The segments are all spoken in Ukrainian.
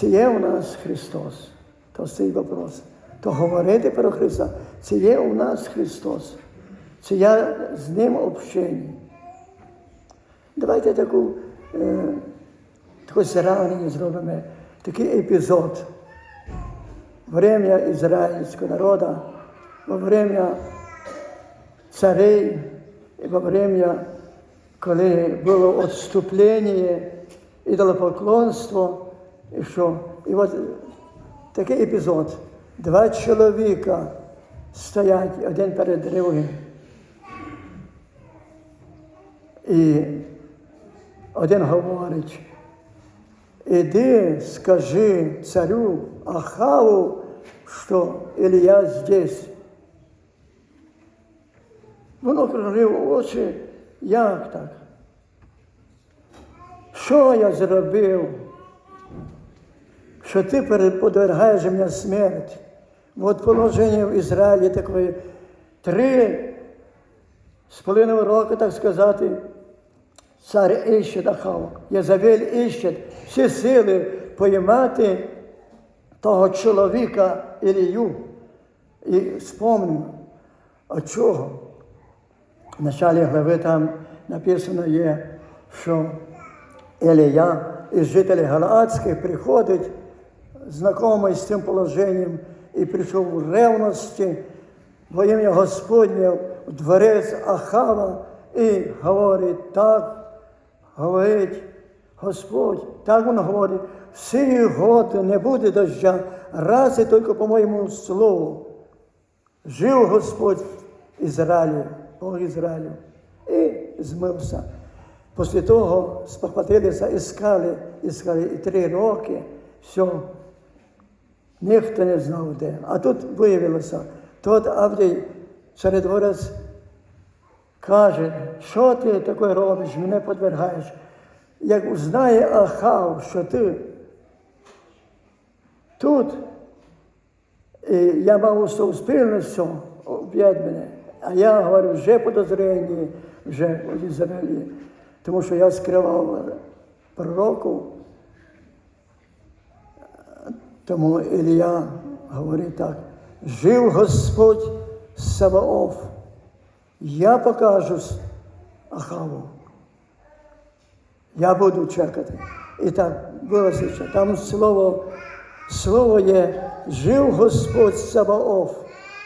Чи є у нас Христос? То цей вопрос. То говорити про Христа, чи є у нас Христос? Чи я з Ним общені? Давайте таку, е, таке зравнення зробимо, такий епізод. Время израильского народа, во время царей, і во время, коли було відступлення, ідолопоклонство, і що. І от такий епізод. Два чоловіка стоять один перед другим. І один говорить, іди, скажи царю Ахаву, що Ілія здесь. Воно кружив очі, як так? Що я зробив? Що ти подвергаєш мене смерть? От положення в Ізраїлі таке три з половиною року, так сказати, цар іще Ахав, Єзавель іще всі сили поймати того чоловіка Ілію. І спомнимо, а чого? В началі глави там написано є, що Ілія із жителів Галаадських приходить, знайомий з цим положенням, і прийшов в ревності во ім'я Господнє в дворець Ахава і говорить так, говорить Господь, так він говорить, всі годи не буде дождя, раз і тільки по моєму слову. Жив Господь Ізраїлю, Бог Ізраїлю, і змився. Після того спохватилися, іскали, іскали і три роки, все, ніхто не знав де. А тут виявилося, тот Авдій царедворець каже, що ти таке робиш, мене подвергаєш. Як узнає Ахав, що ти тут, і я мав суспільницю об'єднане, а я говорю, вже подозрені, вже в Ізраїлі, тому що я скривав пророку, тому Ілія говорить так, жив Господь Саваоф, я покажусь Ахаву. Я буду чекати. І так було ще. Там слово, слово є жив Господь Саваоф.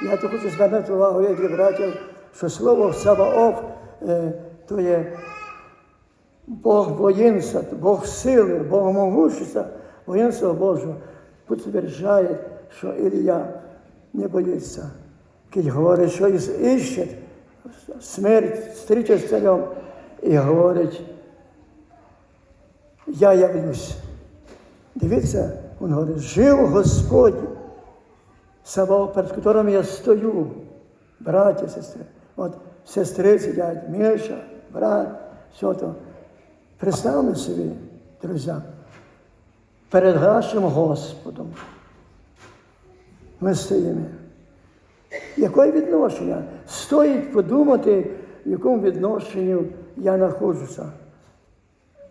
Я тут хочу звернути увагу, як братів, що слово Саваоф е, то є Бог воїнства, Бог сили, Бог могущества, воїнства Божого підтверджує, що Ілія не боїться. Кінь говорить, що іще смерть, зустріча з царем, і говорить, я явлюсь. Дивіться, він говорить, жив Господь, Саваоф, перед которым я стою, браті, сестри. От сестри сидять, Міша, брат, все то. Представте собі, друзі, перед нашим Господом ми стоїмо. Яке відношення? Стоїть подумати, в якому відношенні я знаходжуся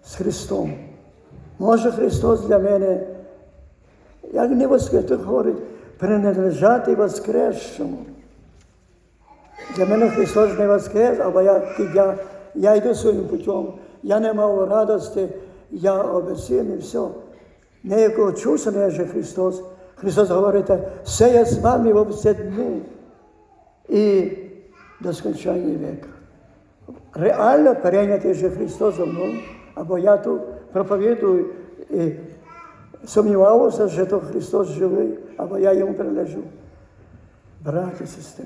з Христом. Може Христос для мене, як не воскрес, тут говорить, принадлежати воскресшому. Для мене Христос не воскрес, або я, я, я йду своїм путем, я не мав радості, я обесінний, все. Ніякого чувства не є Христос. Христос говорить, все я з вами в всі дні і до скончання віка. Реально перейняти же Христос зо мною, або я тут проповідую і сумнівався, що то Христос живий, або я йому принадлежу. Браті сестри,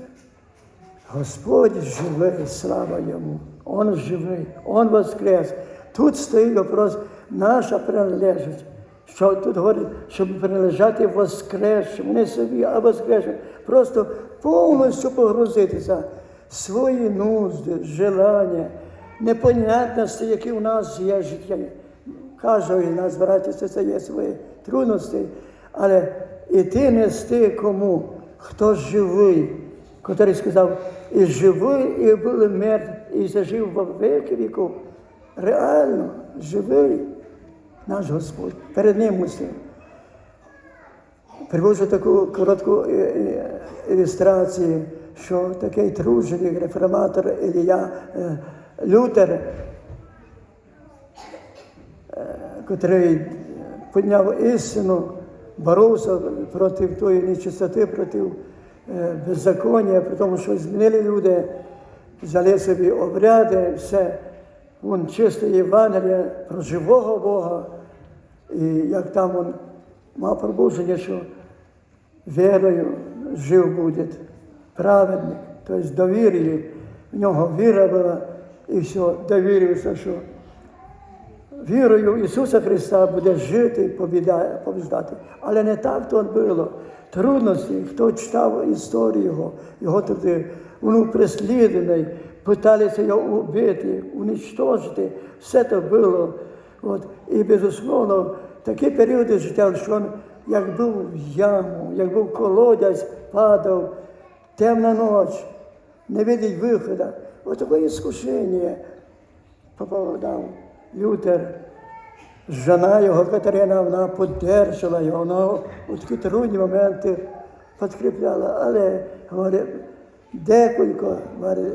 Господь живий, слава Йому. Он живий, Он воскрес. Тут стоїть вопрос, наша приналежність. Що тут говорить, щоб приналежати воскресшим, не собі, а воскресшим. Просто повністю погрузитися свої нужди, желання, непонятності, які в нас є життя. Кожного із нас, браті, це є свої трудності, але іти нести кому, хто живий, котрий сказав, і живий, і були мертві, і зажив во веки віков. Реально живий наш Господь. Перед Ним усім. Привожу таку коротку е, е, ілюстрацію, що такий тружений реформатор Ілія е, Лютер, котрий підняв істину, боровся проти тої нечистоти, проти беззаконня, при тому, що змінили люди, взяли собі обряди, все. Він чисте Євангеліє про живого Бога. І як там він мав пробудження, що вірою жив буде праведник, тобто довір'я. В нього віра була і все, довірився, що вірою Ісуса Христа буде жити побіждати. Але не так то було. Трудності, хто читав історію його, його туди, він був преслідуваний, питалися його убити, уничтожити. Все це було. От. І, безусловно, такі періоди життя, що він як був в яму, як був колодязь, падав, темна ніч, не видить виходу. Ось таке іскушення попадав Лютер. Жена його Катерина, вона підтримала його, вона у такі трудні моменти підкріпляла. Але говорить, декілька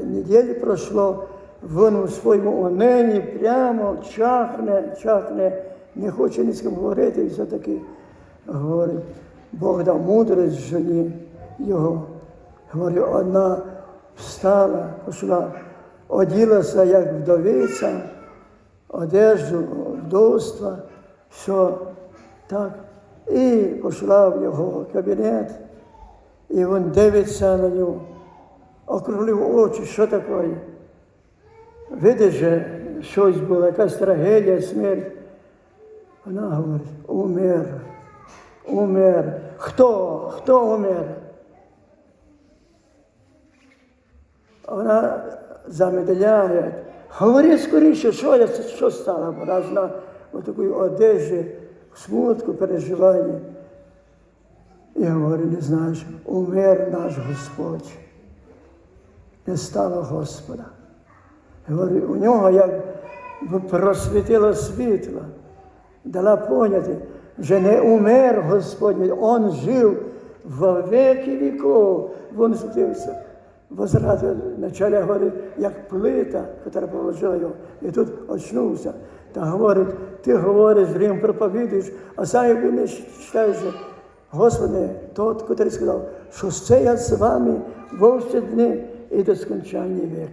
неділі пройшло, він у своєму онені прямо чахне, чахне, не хоче ні з ким говорити, і все-таки говорить, Бог дав мудрість жені його. Говорю, одна встала, пішла, оділася як вдовиця, одежду, вдовства, все так. І пішла в його кабінет, і він дивиться на нього, округлив очі, що таке. Видиш, же, щось було, якась трагедія, смерть. Вона говорить, умер, умер. Хто? Хто умер? Вона замедляє. Говори скоріше, що я що стало, вона ж на такій одежі, смутку, переживанні. Я говорю, не знаєш, умер наш Господь. Не стало Господа. Говорю, у нього як просвітило світло, дала поняти, що не умер Господь, Он жив во веки віков. Він світився. Возрадив, вначале говорить, як плита, яка положила його, і тут очнувся. Та говорить, ти говориш, Рим проповідуєш, а сам якби не читаєш, Господи, тот, який сказав, що це я з вами во дні і до скончання віку.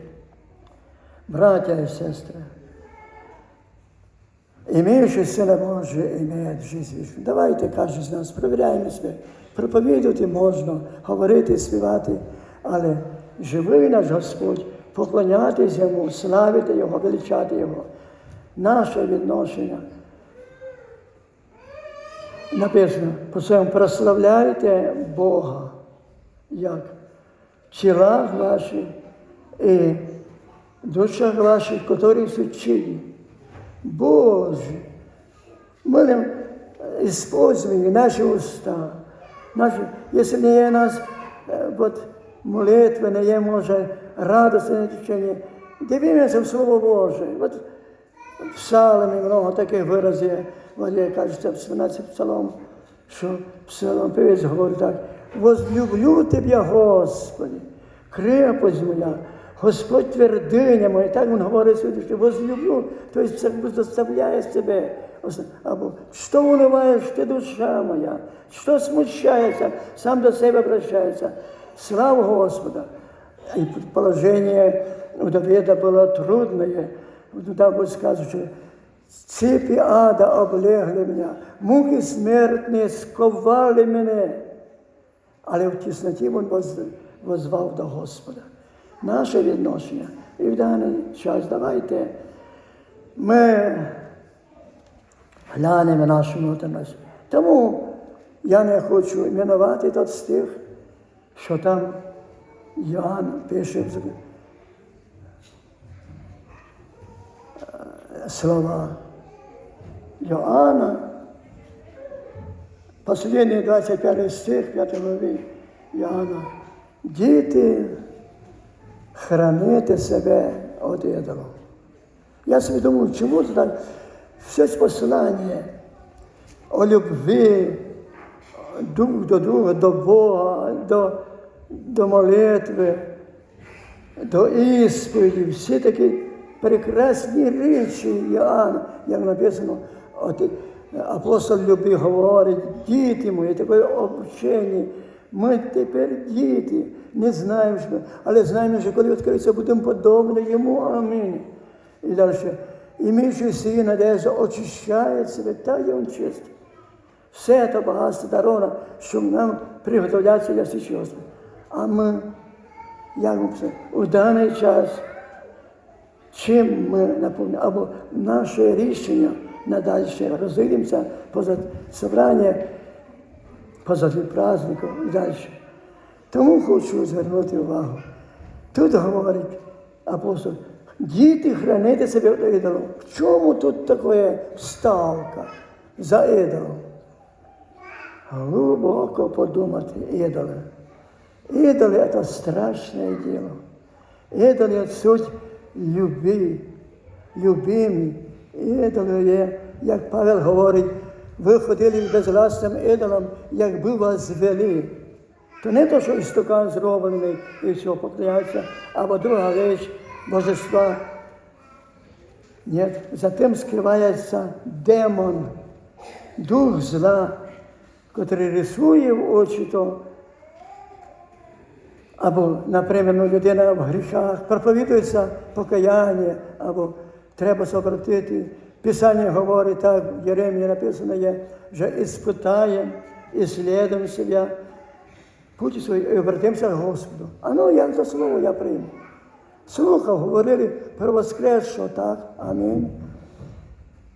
Браття і сестри, Імеючи Сина Божий, імеє жизнь вічну. Давайте, каже з нас, провіряємо себе. Проповідувати можна, говорити, співати, але живий наш Господь, поклонятися Йому, славити Його, величати Його. Наше відношення. Написано, по своєму прославляйте Бога, як в тілах ваших і душах ваших, які сучили. Боже, мы нам используем наши уста. Наши, если не є нас е, вот, молитви, не є, може, радостне течення, дивимося в Слово Боже. От в псалмі много таких виразів, от як кажеться в 17 псалом, що псалом певець говорить так, возлюблю Тебе, Господи, крепость моя, Господь твердиня моя, так він говорить сьогодні, возлюблю, тобто це заставляє себе. Або що униваєш ти душа моя, що смущається, сам до себе обращається. Слава Господа! И положение у Давида было трудное. Туда будет сказано, что цепи ада облегли меня, муки смертні сковали мене. Але в тісноті він воз- возвав до Господа. Наше відношення. І в даний час давайте ми глянемо нашу внутрішність. Тому я не хочу іменувати тот стих, що там Йоанн пише е, слова Йоанна, Последний 25 стих 5 главі Йоанна. Діти, храните себе від ідолу. Я собі думаю, чому це так все послання о любві, дух до друга, до Бога, до, до молитви, до ісповіді, всі такі прекрасні речі Іоанна, як написано, от, апостол Любі говорить, діти мої, таке обучення. Ми тепер діти, не знаємо, що, але знаємо, що коли відкриється, будемо подобні йому. Амінь. І далі. Іміючи сії надежду, очищає себе, та є він чистий. Все це багатство даровано, щоб нам приготовлятися для свічі. А ми, як ми писали, у даний час, чим ми наповнюємо, або наше рішення надалі розійдемося поза собрання, поза праздником і далі. Тому хочу звернути увагу. Тут говорить апостол, діти хранити себе від ідолом. В чому тут така вставка за ідолом? Глубоко подумати ідоли. Ідоли це страшне діло. Ідоли суть любі, любимі. Ідоли є, як Павел говорить, ви ходили безгласним ідолом, якби вас звели. То не то, що істукан зроблений і все поклоняється, або друга річ божества. Ні, за тим скривається демон, дух зла, котрий рисує в очі то. Або, наприклад, людина в гріхах, проповідується покаяння, або треба обратити. Писання говорить так, в Єремії написано є, що іспитаємо, і слідуємо себе, путі свої і обратимося к Господу. А ну як за слово я прийму. Слухав, говорили про воскресшого, так, амінь.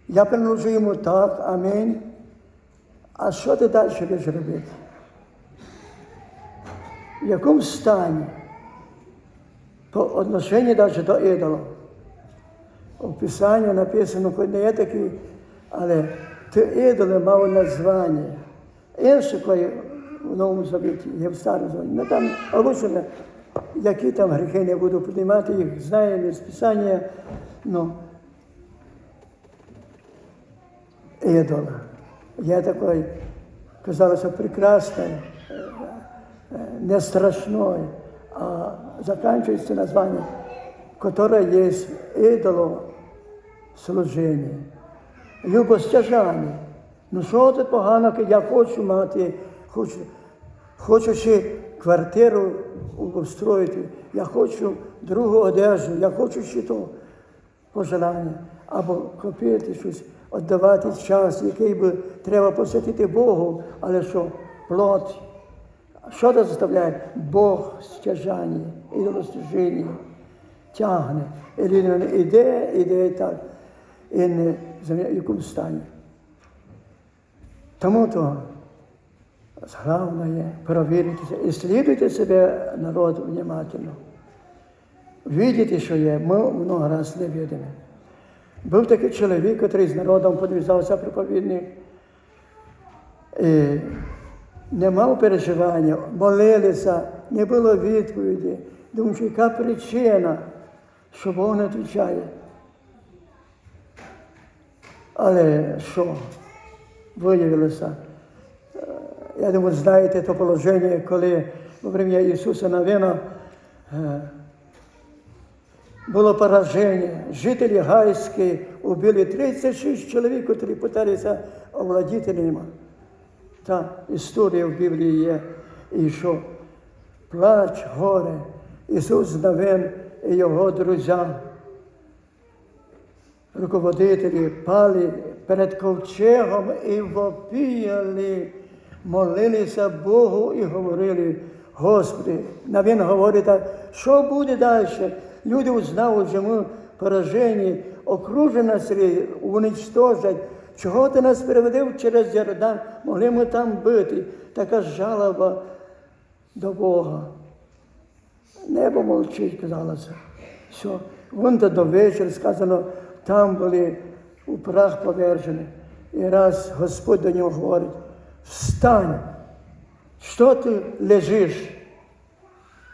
Я приношу йому так, амінь. А що ти далі будеш робити? В якому стані? По отношенню навіть до ідолів. У Писанні написано, хоч не є такий, але ті ідоли мав названня. Інше, коли в Новому Завіті, є в Старому Завіті. Ну там обучено, які там гріхи не буду піднімати, їх знаємо з Писання. Ну, ідола. Я такий, казалося, прекрасний, не страшной, а заканчивается название, которое есть идоло служение. Любостяжання. Ну що тут погано, я хочу мати, хочу, хочу ще квартиру обустроїти, я хочу другу одежу, я хочу ще то пожелання, або купити щось, віддавати час, який би треба посвятити Богу, але що плоть. Що це заставляє? Бог стяжання, ідолостяження тягне. І людина іде, іде і так, і не в якому стані. Тому то головне перевіритися і слідуйте себе народ внимательно. Видите, що є, ми много раз не видимо. Був такий чоловік, який з народом подвізався проповідник. І не мав переживання, молилися, не було відповіді. Думаю, яка причина, що Бог не відповідає. Але що виявилося? Я думаю, знаєте то положення, коли во время Ісуса Навина було пораження. Жителі Гайські убили 36 чоловік, які питалися овладіти ними. Та історія в Біблії є, і що плач, горе, Ісус Навин і його друзі, руководителі пали перед ковчегом і вопіяли, молилися Богу і говорили, Господи, Навин говорить так, що буде далі? Люди узнали, що ми поражені, окружені нас, уничтожать. Чого ти нас переведив через Йордан? Могли ми там бити. Така жалоба до Бога. Небо мовчить, казалося. Все. Вон до вечора сказано, там були у прах повержені. І раз Господь до нього говорить, встань, що ти лежиш?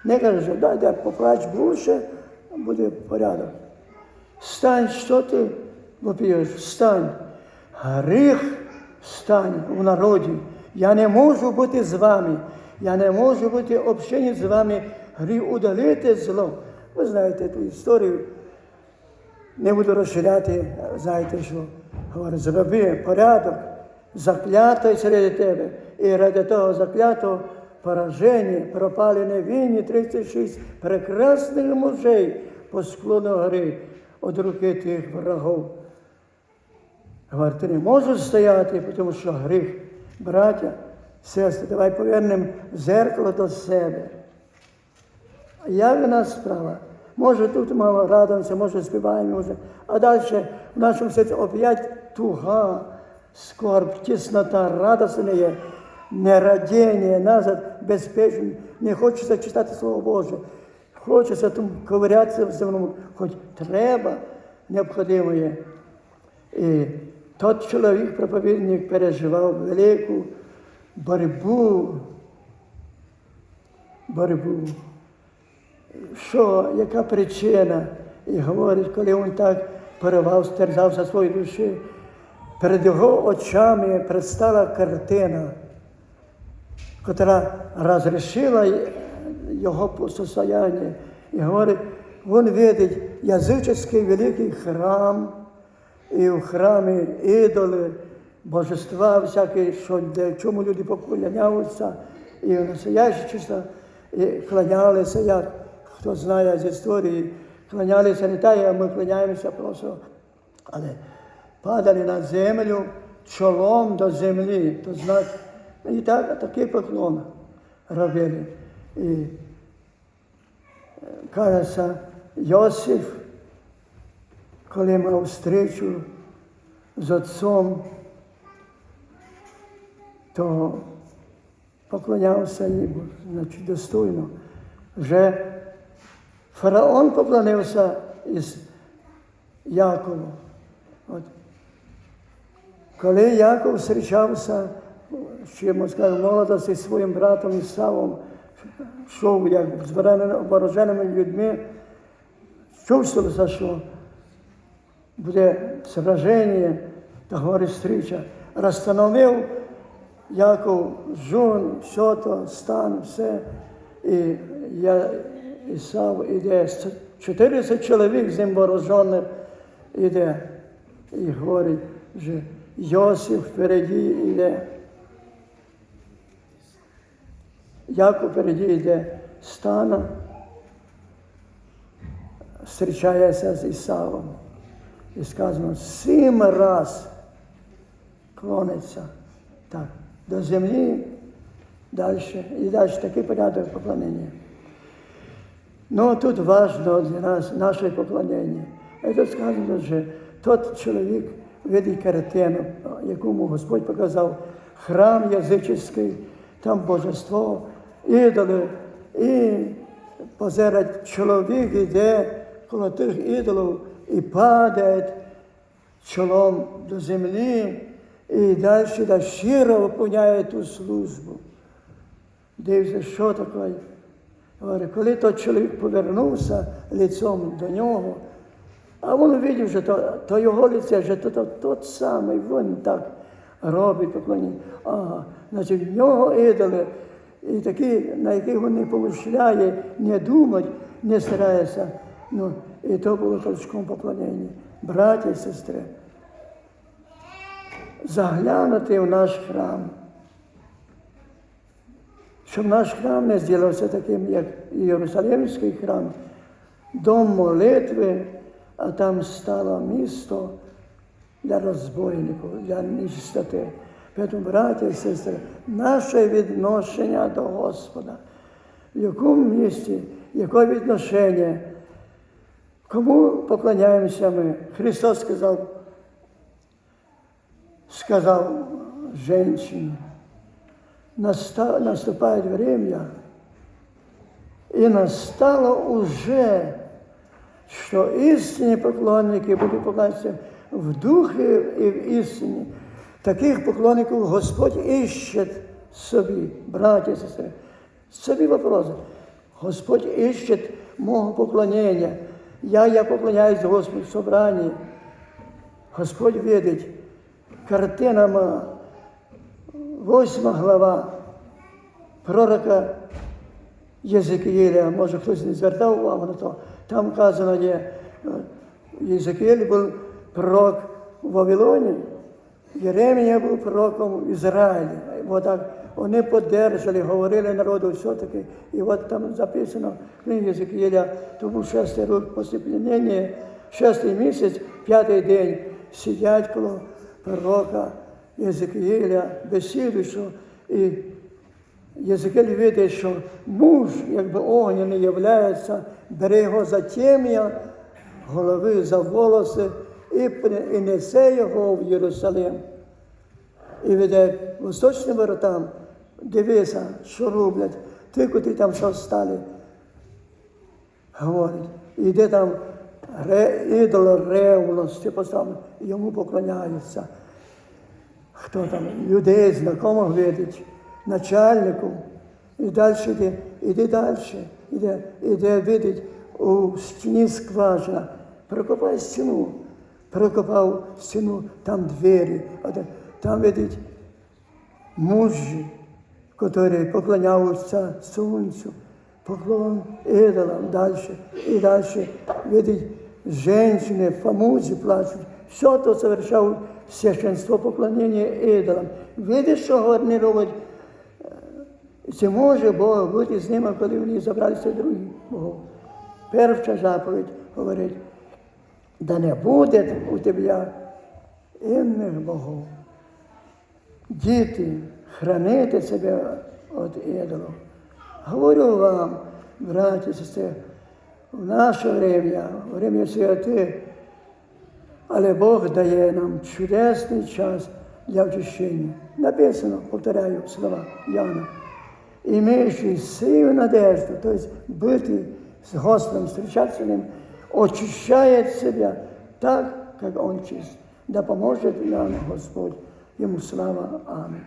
Не каже, дай, дай поплач більше, буде порядок. Встань, що ти вопієш? Встань. Гріх стань в народі Я не можу бути з вами. Я не можу бути в общенні з вами, гріх удалити зло. Ви знаєте ту історію. Не буду розширяти, знаєте, що говорить, зроби порядок, заклятий серед тебе. І ради того заклятого пораження пропали невинні 36 прекрасних мужей по склону гори від руки тих врагов. Говорить, не можеш стояти, тому що гріх. Браття, сестри, давай повернемо зеркало до себе. Як нас справа? Може тут мало радимося, може співаємо, може. а далі в нашому серці опять туга, скорб, тіснота, радості не є, нерадіння, назад, безпечно. Не хочеться читати Слово Боже. Хочеться там ковирятися в земному, хоч треба, необхідно є. І тот чоловік, проповідник, переживав велику боротьбу, боротьбу. Що, яка причина? І говорить, коли він так поривав, стерзався своєї душі, перед його очами предстала картина, яка розрішила його состояние. І говорить, він видить язичний великий храм, і в храмі ідоли, божества всякі, що де, чому люди поклоняються, і настоящі чисто і кланялися, як хто знає з історії, кланялися не так, як ми кланяємося просто, але падали на землю чолом до землі, то знак, і так, такий поклон робили. І е, кажеться, Йосиф, коли мав встречу з отцом, то поклонявся йому, значить, достойно. Вже фараон поклонився із Яковом. От. Коли Яков зустрічався, ще можна молодості зі своїм братом Ісавом, йшов як з вороженими людьми, чувствувалося, що буде сраження, та говорить встреча. Розстановив Яков жон, все то, стан, все. І я, Ісав іде, 400 чоловік з ним вооружених іде. І говорить, що Йосиф впереді йде. Яков впереді йде, стана, зустрічається з Ісавом. І сказано, сім раз клониться так, до землі, далі, і далі такий порядок поклонення. Ну, тут важно для нас наше поклонення. Тут сказано, що тот чоловік видить картину, якому Господь показав храм язичний, там божество, ідоли, і позирать чоловік іде коло тих ідолів і падає чолом до землі і далі да щиро виконує ту службу. Дивиться, що таке. Коли той чоловік повернувся лицом до нього, а він бачив, що то, то його лице, що то, то тот самий, він так робить поклоніння. Ага, значить, в нього ідоли, і такі, на яких він не помишляє, не думать, не старається. Ну, і то було толчком поклонення. Браті і сестри, заглянути в наш храм, щоб наш храм не зробився таким, як Єрусалимський храм, дом молитви, а там стало місто для розбойників, для нечистоти. Тому, браті і сестри, наше відношення до Господа, в якому місці, яке відношення, кому поклоняємося ми? Христос сказав, сказав «Наста- наступает время, и настало уже, что истинні поклонники будуть поклонятися в духі і в істині. Таких поклонників Господь іще собі, браті і сестри. Собі вопрос. Господь іще мого поклонення. Я, я поклоняюсь Господу в собранні. Господь видить картинами восьма глава пророка Єзекіїля, може хтось не звертав увагу на то, там вказано є, е, Єзекіїль був пророк у Вавилоні, Єремія був пророком в Ізраїлі. От так вони подержали, говорили народу все-таки. І от там записано в книгі Єзекіїля, то був шестий рік після пленення, шестий місяць, п'ятий день сидять коло пророка Єзекіїля, бесідуючого, і Єзекель видить, що муж, якби огняний являється, бере його за тем'я голови, за волоси і, і несе його в Єрусалим. І веде восточним воротам, дивися, що роблять, ти куди там що стали. Говорить, іде там ре, ідол ревності поставлений, йому поклоняються хто там, людей, знайомих видить, начальнику. І далі йде, іде далі, іде, іде видить у стіні скважина, прокопай стіну, прокопав стіну, там двері, там видить мужі, які поклоняються сонцю, поклон ідолам далі. І далі видить женщини, фамузі плачуть. Все то совершав священство поклонення ідолам. Видиш, що вони роблять? Чи може Бог бути з ними, коли вони забралися других Богов? Перша заповідь говорить, да не буде у тебе інних богов. Діти, хранити себе від ідолів. Говорю вам, браті сестри, в наше время, время святи, але Бог дає нам чудесний час для очищення. Написано, повторяю слова Яна. Имеющий сию надежду, то есть з Господом, встречаться с Ним, очищает себя так, как Он чист. Да поможет нам Господь. Йому слава. Аминь.